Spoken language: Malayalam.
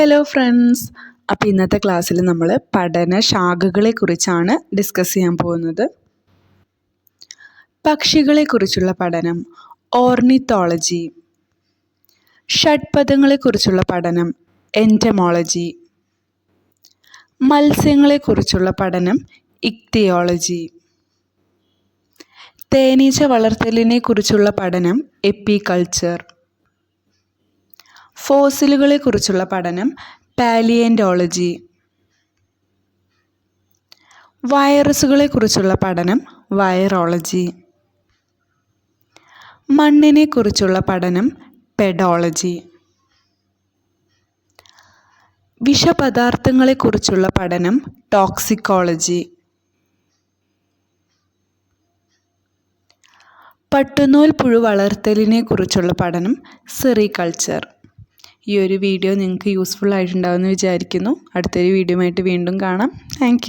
ഹലോ ഫ്രണ്ട്സ് അപ്പോൾ ഇന്നത്തെ ക്ലാസ്സിൽ നമ്മൾ പഠന ശാഖകളെക്കുറിച്ചാണ് ഡിസ്കസ് ചെയ്യാൻ പോകുന്നത്. പക്ഷികളെക്കുറിച്ചുള്ള പഠനം ഓർണിത്തോളജി ഷഡ്പദങ്ങളെക്കുറിച്ചുള്ള പഠനം എന്റമോളജി മത്സ്യങ്ങളെക്കുറിച്ചുള്ള പഠനം ഇക്തിയോളജി തേനീച്ച വളർത്തലിനെക്കുറിച്ചുള്ള പഠനം എപ്പിക്കൾച്ചർ ഫോസിലുകളെക്കുറിച്ചുള്ള പഠനം പാലിയന്റോളജി വൈറസുകളെക്കുറിച്ചുള്ള പഠനം വൈറോളജി. മണ്ണിനെക്കുറിച്ചുള്ള പഠനം പെഡോളജി. വിഷപദാർത്ഥങ്ങളെക്കുറിച്ചുള്ള പഠനം ടോക്സിക്കോളജി. പട്ടുനൂൽ പുഴു വളർത്തലിനെക്കുറിച്ചുള്ള പഠനം സെറികൾച്ചർ. ഈ ഒരു വീഡിയോ നിങ്ങൾക്ക് യൂസ്ഫുൾ ആയിട്ടുണ്ടാവുമെന്ന് വിചാരിക്കുന്നു. അടുത്തൊരു വീഡിയോ ആയിട്ട് വീണ്ടും കാണാം. താങ്ക്